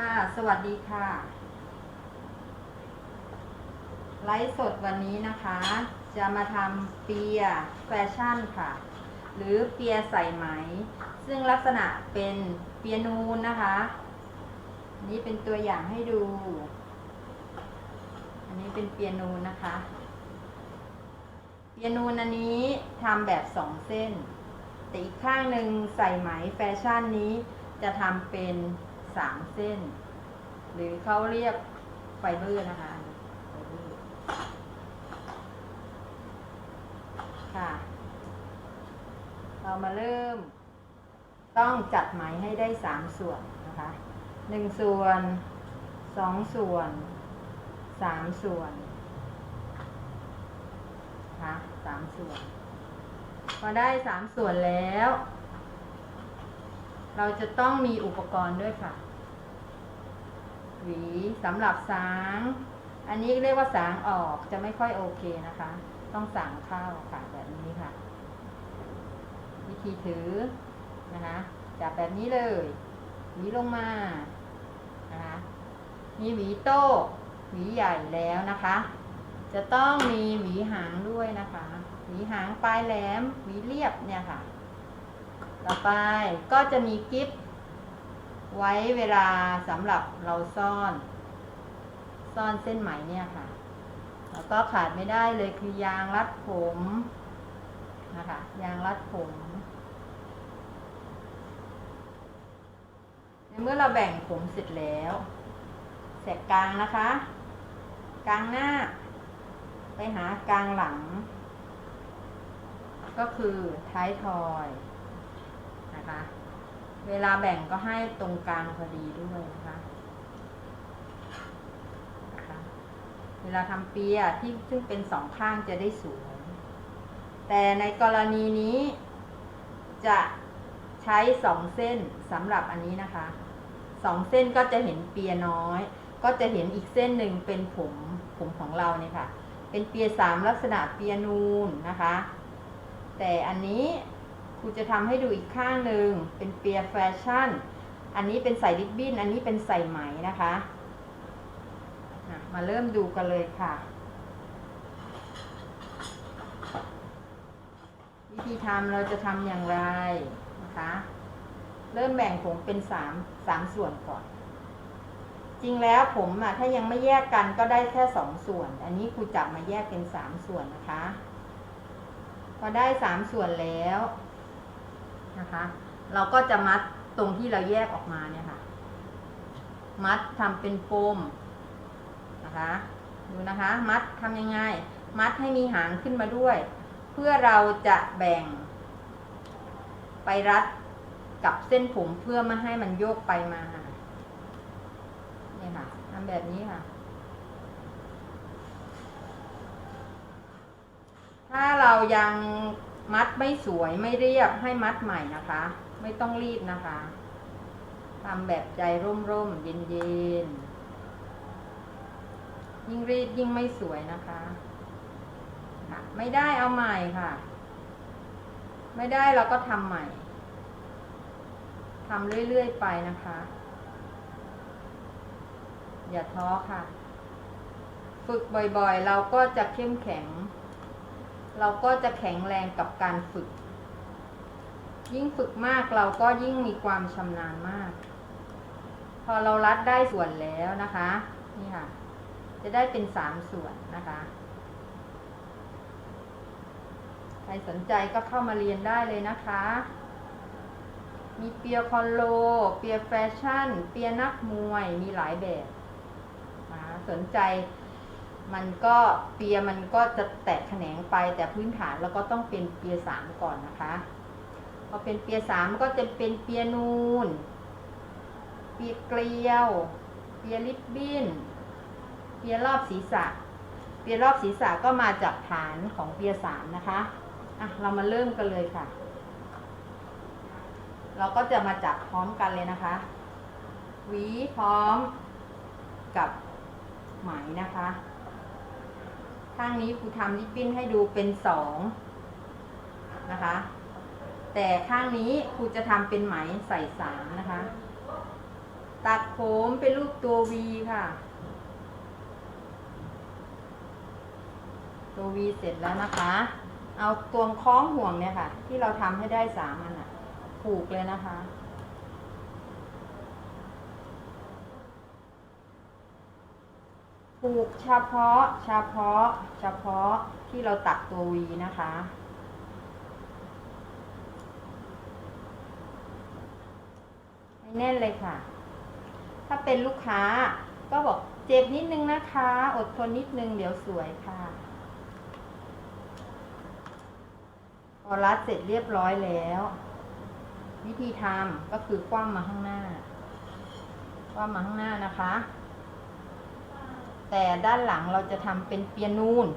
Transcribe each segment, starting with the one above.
ค่ะ สวัสดีค่ะ ไลฟ์สดวันนี้นะคะ จะมาทำเปียแฟชั่นค่ะ หรือเปียใส่ไหม ซึ่งลักษณะเป็นเปียนูนนะคะนนี้เป็นตัวอย่างให้ดู อันนี้เป็นเปียนูนนะคะ เปียนูนอันนี้ทำแบบสองเส้น แต่อีกข้างหนึ่งใส่ไหมแฟชั่นนี้จะทำเป็น สามเส้น หรือเขาเรียกไฟเบอร์นะคะไฟเบอร์ค่ะ เรามาเริ่ม ต้องจัดไหมให้ได้สามส่วนนะคะหนึ่งส่วนสองส่วนสามส่วนคะสามส่วน พอได้สามส่วนแล้ว เราจะต้องมีอุปกรณ์ด้วยค่ะ หวีสำหรับสาง อันนี้เรียกว่าสางออกจะไม่ค่อยโอเคนะคะ ต้องสางเข้าค่ะแบบนี้ค่ะ วิธีถือนะคะจับแบบนี้เลยหวีลงมานะคะมีหวีโต้หวีใหญ่แล้วนะคะ จะต้องมีหวีหางด้วยนะคะ หวีหางปลายแหลมหวีเรียบเนี่ยค่ะ ต่อไปก็จะมีกิฟ ไว้เวลาสำหรับเราซ่อน ซ่อนเส้นไหมเนี่ยค่ะ แล้วก็ขาดไม่ได้เลยคือยางรัดผมนะคะยางรัดผมเมื่อเราแบ่งผมเสร็จแล้วแสกกลางนะคะ กลางหน้า ไปหากลางหลัง ก็คือท้ายทอยนะคะ เวลาแบ่งก็ให้ตรงกลางพอดีด้วยนะคะนะคะ เวลาทำเปียที่ซึ่งเป็นสองข้างจะได้สวยแต่ในกรณีนี้จะใช้สองเส้นสำหรับอันนี้นะคะสองเส้นก็จะเห็นเปียน้อย ก็จะเห็นอีกเส้นหนึ่งเป็นผมผมของเราเนี่ยค่ะ เป็นเปียสามลักษณะเปียนูนนะคะ แต่อันนี้ รูจะทำให้ดูอีกข้างหนึ่งเป็นเปียแฟชั่น อันนี้เป็นใส่ริบบิ้น อันนี้เป็นใส่ไหมนะคะ มาเริ่มดูกันเลยค่ะ วิธีทำเราจะทำอย่างไรนะคะ เริ่มแบ่งผมเป็นสามสามส่วนก่อน จริงแล้วผมอะถ้ายังไม่แยกกันก็ได้แค่สองส่วน อันนี้ครูจับมาแยกเป็นสามส่วนนะคะ พอได้สามส่วนแล้ว นะคะ เราก็จะมัดตรงที่เราแยกออกมาเนี่ยค่ะ มัดทำเป็นปมนะคะดูนะคะ มัดทำยังไง มัดให้มีหางขึ้นมาด้วย เพื่อเราจะแบ่ง ไปรัดกับเส้นผมเพื่อไม่ให้มันโยกไปมาเนี่ยค่ะทำแบบนี้ค่ะ ถ้าเรายัง มัดไม่สวยไม่เรียบให้มัดใหม่นะคะ ไม่ต้องรีบนะคะทำแบบใจร่มๆเย็นๆยิ่งรีบยิ่งไม่สวยนะคะค่ะไม่ได้เอาใหม่ค่ะ ไม่ได้เราก็ทำใหม่ทำเรื่อยๆไปนะคะ อย่าท้อค่ะ ฝึกบ่อยๆ เราก็จะเข้มแข็ง เราก็จะแข็งแรงกับการฝึก ยิ่งฝึกมากเราก็ยิ่งมีความชำนาญมาก พอเรารัดได้ส่วนแล้วนะคะ นี่ค่ะ จะได้เป็นสามส่วนนะคะใครสนใจก็เข้ามาเรียนได้เลยนะคะ มีเปียคอนโล เปียแฟชั่น เปียนักมวย มีหลายแบบนะสนใจ มันก็เปียมันก็จะแตกแขนงไปแต่พื้นฐานเราก็ต้องเป็นเปียสามก่อนนะคะพอเป็นเปียสามก็จะเป็นเปียนูน เปียเกลียว เปียริบบิ้น เปียรอบศีรษะ เปียรอบศีรษะก็มาจากฐานของเปียสามนะคะอะเรามาเริ่มกันเลยค่ะ เราก็จะมาจับพร้อมกันเลยนะคะหวีพร้อมกับไหมนะคะ ข้างนี้ครูทำริบบิ้นให้ดูเป็นสองนะคะ แต่ข้างนี้ครูจะทำเป็นไหมใส่สามนะคะ ตัดผมเป็นรูปตัววีค่ะ ตัววีเสร็จแล้วนะคะ เอาตัวคล้องห่วงเนี่ยค่ะ ที่เราทำให้ได้สามอันอะผูกเลยนะคะ ผูกเฉพาะเฉพาะเฉพาะที่เราตัดตัววีนะคะให้แน่นเลยค่ะ ถ้าเป็นลูกค้าก็บอกเจ็บนิดนึงนะคะ อดทนนิดนึงเดี๋ยวสวยค่ะ พอรัดเสร็จเรียบร้อยแล้ว วิธีทำก็คือคว่ำมาข้างหน้าคว่ำมาข้างหน้านะคะ แต่ด้านหลังเราจะทำเป็นเปียนูน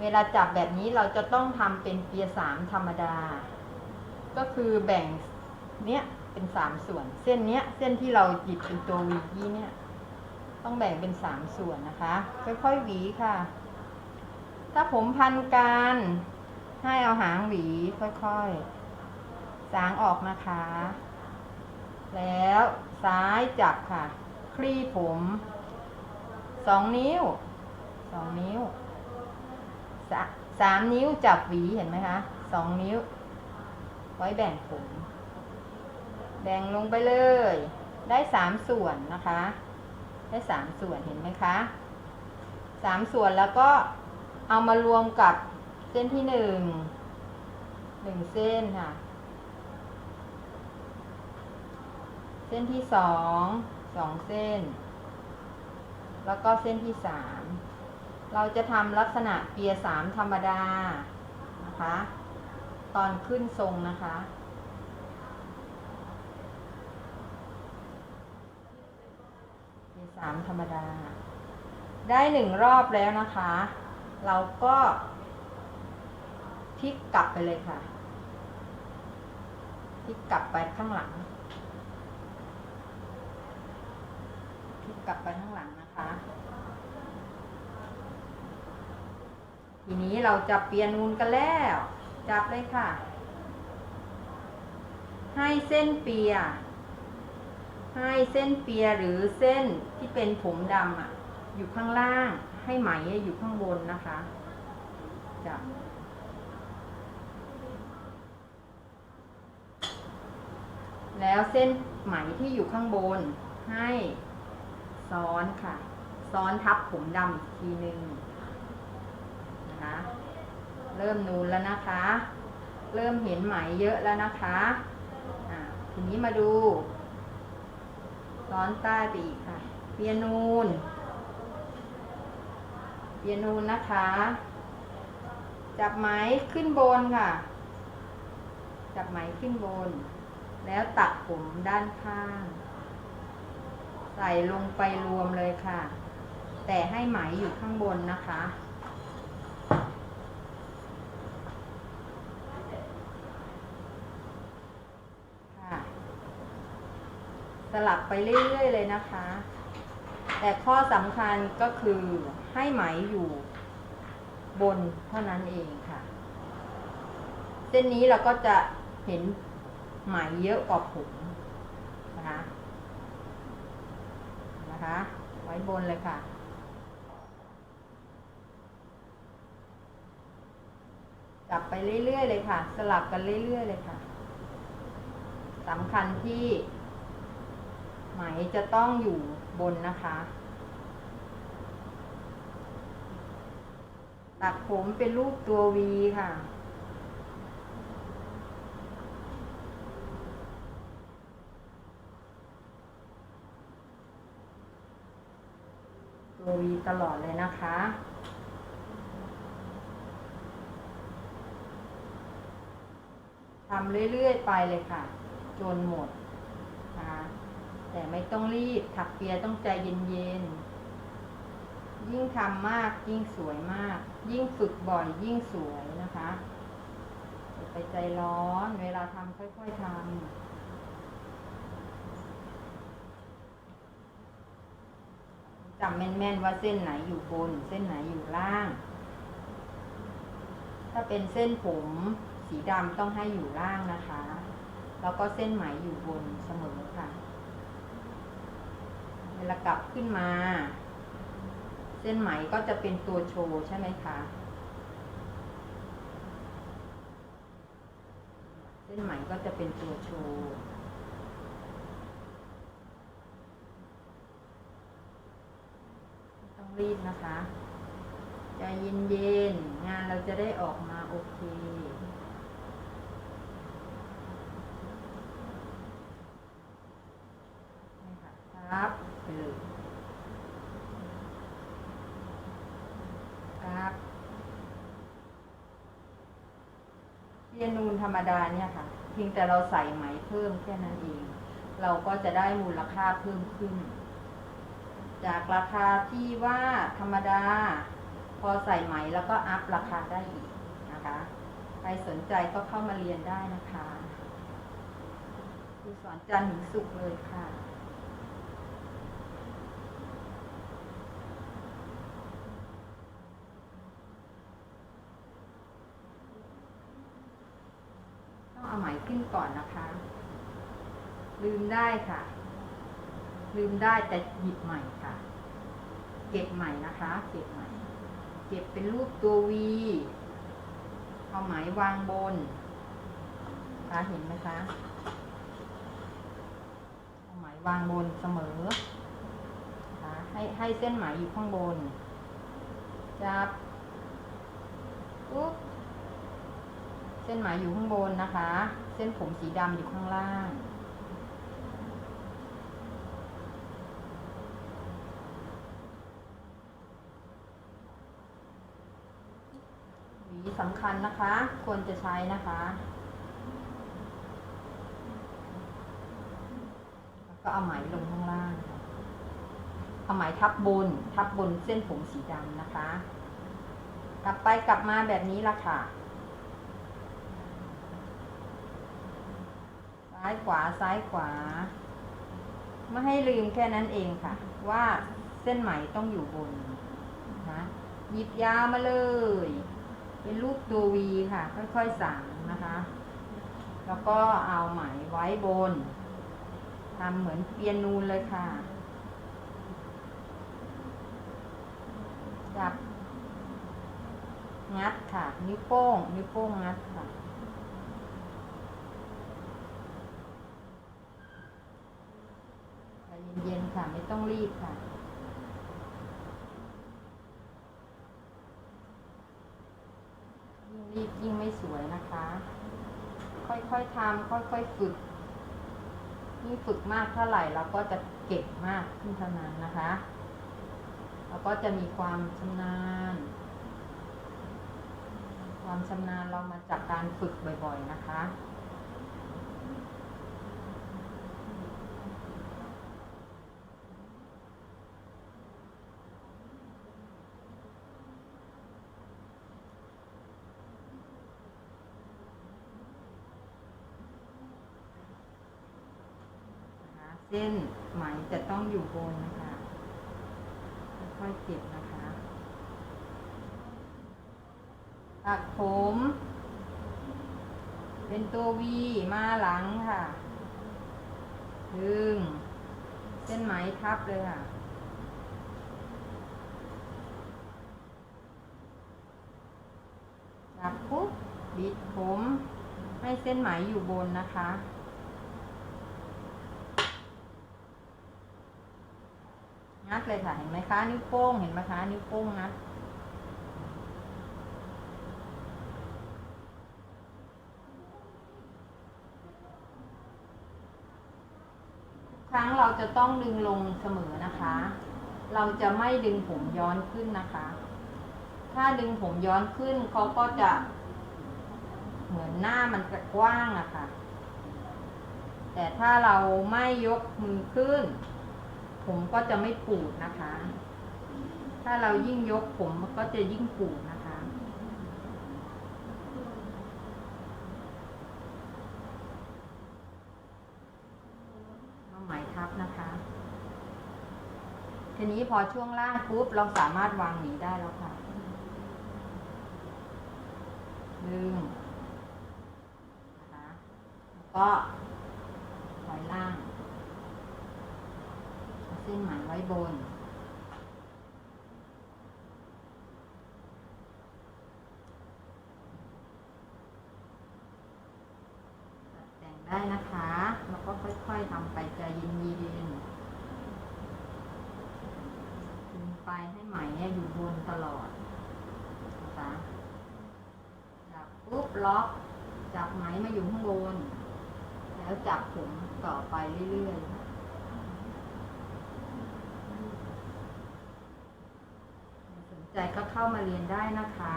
เวลาจับแบบนี้เราจะต้องทำเป็นเปียสามธรรมดา ก็คือแบ่งเนี้ยเป็นสามส่วน เส้นเนี้ยเส้นที่เราหยิบเป็นตัววีกี้เนี่ย ต้องแบ่งเป็นสามส่วนนะคะ ค่อยๆหวีค่ะ ถ้าผมพันกันให้เอาหางหวีค่อยๆ สางออกนะคะ แล้วซ้ายจับค่ะ คลี่ผม สองนิ้วสองนิ้วสาสามนิ้วจับหวีเห็นไหมคะสองนิ้ว ไว้แบ่งผม แบ่งลงไปเลย ได้สามส่วนนะคะ ได้สามส่วนเห็นไหมคะสามส่วนแล้วก็เอามารวมกับเส้นที่หนึ่งหนึ่งเส้นค่ะ เส้นที่สองสองเส้น แล้วก็เส้นที่สามเราจะทำลักษณะเปียสามธรรมดานะคะ ตอนขึ้นทรงนะคะ เปียสามธรรมดา ได้หนึ่งรอบแล้วนะคะ เราก็พลิกกลับไปเลยค่ะพลิกกลับไปข้างหลังพลิกกลับไปข้างหลังนะคะ ทีนี้เราจะเปียนูนกันแล้ว จับเลยค่ะ ให้เส้นเปีย ให้เส้นเปียหรือเส้นที่เป็นผมดำอะ อยู่ข้างล่าง ให้ไหมอยู่ข้างบนนะคะ จับแล้วเส้นไหมที่อยู่ข้างบนให้ซ้อนค่ะ ซ้อนทับผมดำอีกทีหนึ่งนะคะเริ่มนูนแล้วนะคะ เริ่มเห็นไหมเยอะแล้วนะคะอะทีนี้มาดู ซ้อนใต้ไปอีกค่ะเปียนูนเปียนูนนะคะ จับไหมขึ้นบนค่ะ จับไหมขึ้นบน แล้วตัดผมด้านข้าง ใส่ลงไปรวมเลยค่ะ แต่ให้ไหมอยู่ข้างบนนะคะค่ะสลับไปเรื่อยๆเลยนะคะ แต่ข้อสำคัญก็คือให้ไหมอยู่บนเท่านั้นเองค่ะ เส้นนี้เราก็จะเห็นไหมเยอะกว่าผมนะคะ นะคะ ไว้บนเลยค่ะับไปเรื่อยๆเลยค่ะ สลับกันเรื่อยๆเลยค่ะสำคัญที่ ไหมจะต้องอยู่บนนะคะ ตัดผมเป็นรูปตัววีค่ะตัววีตลอดเลยนะคะ ทำเรื่อยๆไปเลยค่ะ จนหมดนะคะแต่ไม่ต้องรีบถักเปียต้องใจเย็นๆ ยิ่งทำมากยิ่งสวยมาก ยิ่งฝึกบ่อยยิ่งสวยนะคะอย่าไปใจร้อนเวลาทำค่อยๆทำจำแม่นๆว่าเส้นไหนอยู่บน เส้นไหนอยู่ล่าง ถ้าเป็นเส้นผม สีดำต้องให้อยู่ล่างนะคะ แล้วก็เส้นไหมอยู่บนเสมอค่ะ เวลากลับขึ้นมา เส้นไหมก็จะเป็นตัวโชว์ใช่ไหมคะ เส้นไหมก็จะเป็นตัวโชว์ต้องรีบนะคะใจเย็นๆ งานเราจะได้ออกมาโอเค นี่ค่ะครับไปเลยครับเปียนูน ธรรมดาเนี่ยค่ะ เพียงแต่เราใส่ไหมเพิ่มแค่นั้นเอง เราก็จะได้มูลค่าเพิ่มขึ้น จากราคาที่ว่าธรรมดา พอใส่ไหมแล้วก็อัพราคาได้อีกนะคะ ใครสนใจก็เข้ามาเรียนได้นะคะครูสอนจันทร์ถึงสุกร์เลยค่ะ ต้งเอาไหมขึ้นก่อนนะคะ ลืมได้ค่ะ ลืมได้แต่หยิบใหม่ค่ะ เก็บใหม่นะคะ เก็บใหม่ เก็บเป็นรูปตัววีเอาไหมวางบนคะเห็นไหมคะเอาไหมวางบนเสมอคะให้ให้เส้นไหมอยู่ข้างบน จับปุ๊บเส้นไหมอยู่ข้างบนนะคะ เส้นผมสีดำอยู่ข้างล่าง หวีสำคัญนะคะ ควรจะใช้นะคะ แล้วก็เอาไหมลงข้างล่างเอาไหมทับบน ทับบนเส้นผมสีดำนะคะ กลับไปกลับมาแบบนี้ละค่ะ ซ้ายขวาซ้ายขวา ไม่ให้ลืมแค่นั้นเองค่ะ ว่าเส้นไหมต้องอยู่บนนะหยิบยาวมาเลย เป็นรูปตัววีค่ะ ค่อยๆสั่งนะคะ แล้วก็เอาไหมไว้บนทำเหมือนเปียนูนเลยค่ะจับงัดค่ะ นิ้วโป้ง นิ้วโป้งงัดค่ะ ใจ เย็นๆค่ะ ไม่ต้องรีบค่ะยิ่งรีบยิ่งไม่สวยนะคะ ค่อยๆทำค่อยๆฝึกยิ่งฝึกมากเท่าไหร่เราก็จะเก่งมากขึ้นเท่านั้นนะคะเราก็จะมีความชำนาญ ความชำนาญเรามาจากการฝึกบ่อยๆนะคะ เส้นไหมจะต้องอยู่บนนะคะ ค่อยๆเก็บนะคะตัดผม เป็นตัววีมาหลังค่ะดึงเส้นไหมทับเลยค่ะจับปุ๊บบิดผมให้เส้นไหมอยู่บนนะคะัดเลยค่ะ เห็นไหมคะ นิ้วโป้ง เห็นไหมคะ นิ้วโป้งงัด ทุกครั้งเราจะต้องดึงลงเสมอนะคะ เราจะไม่ดึงผมย้อนขึ้นนะคะ ถ้าดึงผมย้อนขึ้นเขาก็จะ เหมือนหน้ามันจะกว้างอะค่ะ แต่ถ้าเราไม่ยกมือขึ้น ผมก็จะไม่ปูดนะคะ ถ้าเรายิ่งยกผมมันก็จะยิ่งปูดนะคะ เอาไหมทับนะคะ ทีนี้พอช่วงล่างปุ๊บเราสามารถวางหวีได้แล้วค่ะดึงนะคะก็ ถอยล่างเอาเส้นไหมไว้ว้บน แต่งได้นะคะ แล้วก็ค่อยๆทำไปใจเย็นๆดึงไปให้ไหมเนี่ยอยู่บนตลอดนะคะจับปุ๊บล็อกจับไหมมาอยู่ข้างบน แล้วจับผมต่อไปเรื่อยๆค่ะสน ใจก็เข้ามาเรียนได้นะคะ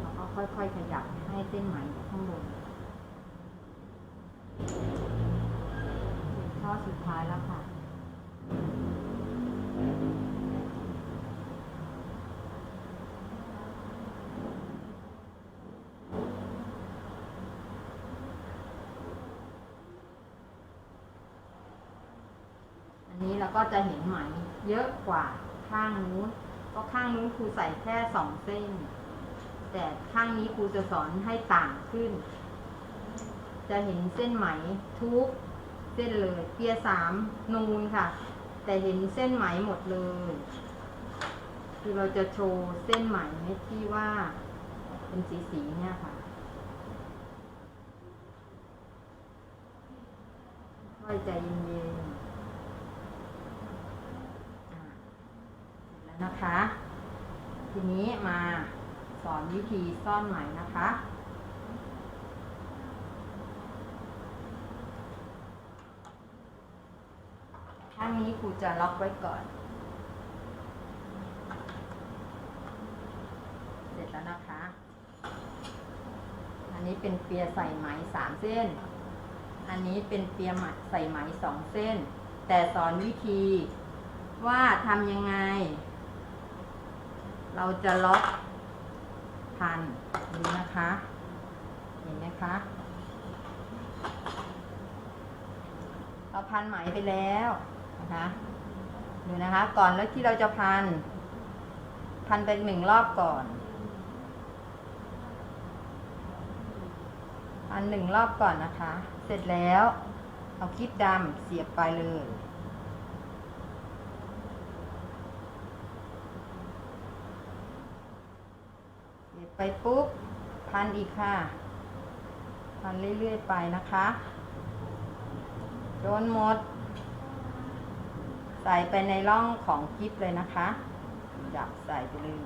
แล้วก็ค่อยๆขยับให้เส้นไหมอยู่ข้างบนถึงช่อสุดท้ายแล้วค่ะ อันนี้เราก็จะเห็นไหมเยอะกว่าข้างนู้นเพราะข้างนู้นครูใส่แค่สองเส้น แต่ข้างนี้ครูจะสอนให้ต่างขึ้น จะเห็นเส้นไหมทุกเส้นเลยเปียสามนูนค่ะ แต่เห็นเส้นไหมหมดเลย คือเราจะโชว์เส้นไหมที่ว่าเป็นสีสีๆเนี่ยค่ะค่อยใจเย็นๆอะเสร็จแล้ว นะคะ ทีนี้มาสอนวิธีซ่อนไหมนะคะ ข้างนี้ครูจะล็อกไว้ก่อน เสร็จแล้วนะคะ อันนี้เป็นเปียใส่ไหมสามเส้น อันนี้เป็นเปียหมใส่ไหมสองเส้น แต่สอนวิธีว่าทำยังไง เราจะล็อกพันดูนะคะ เห็นไหมคะเราพันไหมไปแล้วนะคะดูนะคะ ก่อนแล้วที่เราจะพัน พันไปหนึ่งรอบก่อน พันหนึ่งรอบก่อนนะคะ เสร็จแล้ว เอาคลิปดำเสียบไปเลย เสียบ ไปปุ๊บ พันอีกค่ะ พันเรื่อยๆไปนะคะ จนหมด ใส่ไปในร่องของกิฟเลยนะคะจับใส่ไปเลย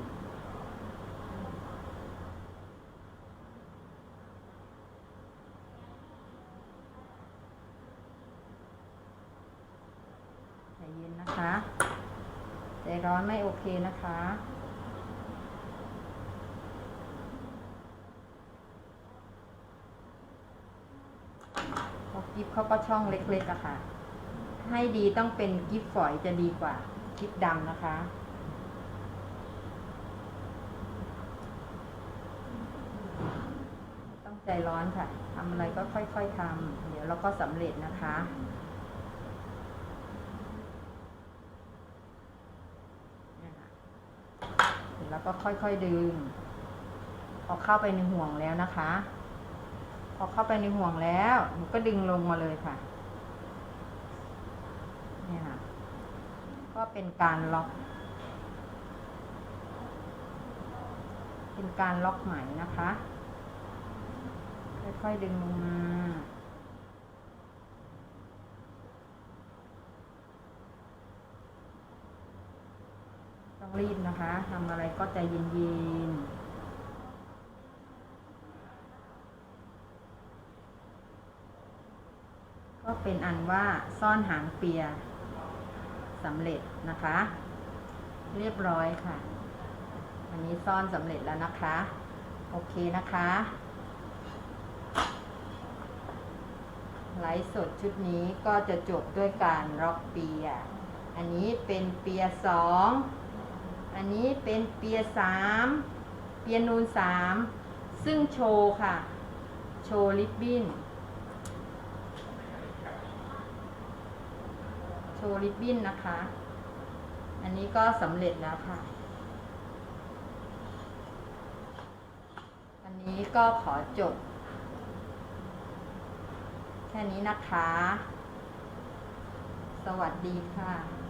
ใจเย็นนะคะ ใจร้อนไม่โอเคนะคะ กิฟเขาก็ช่องเล็กๆอะค่ะ ให้ดีต้องเป็นกิฟฝอยจะดีกว่า กิฟดำนะคะ ต้องใจร้อนค่ะทำอะไรก็ค่อยๆทำเดี๋ยวเราก็สำเร็จนะคะแล้วก็ค่อยๆดึง พอเข้าไปในห่วงแล้วนะคะ อเข้าไปในห่วงแล้วหนูก็ดึงลงมาเลยค่ะเนี่ยค่ะ ก็เป็นการล็อก เป็นการล็อกไหมนะคะ ค่อยๆดึงลงมาต้องรีบนะคะทำอะไรก็ใจเย็นๆ ก็เป็นอันว่าซ่อนหางเปียสำเร็จนะคะ เรียบร้อยค่ะ อันนี้ซ่อนสำเร็จแล้วนะคะ โอเคนะคะไลฟ์สดชุดนี้ก็จะจบด้วยการร็อกเปีย อันนี้เป็นเปียสอง อันนี้เป็นเปียสามเปียนูนสามซึ่งโชว์ค่ะ โชว์ลิปบิ้น โช ว์ลิบบิ้นนะคะ อันนี้ก็สำเร็จแล้วค่ะ อันนี้ก็ขอจบ แค่นี้นะคะ สวัสดีค่ะ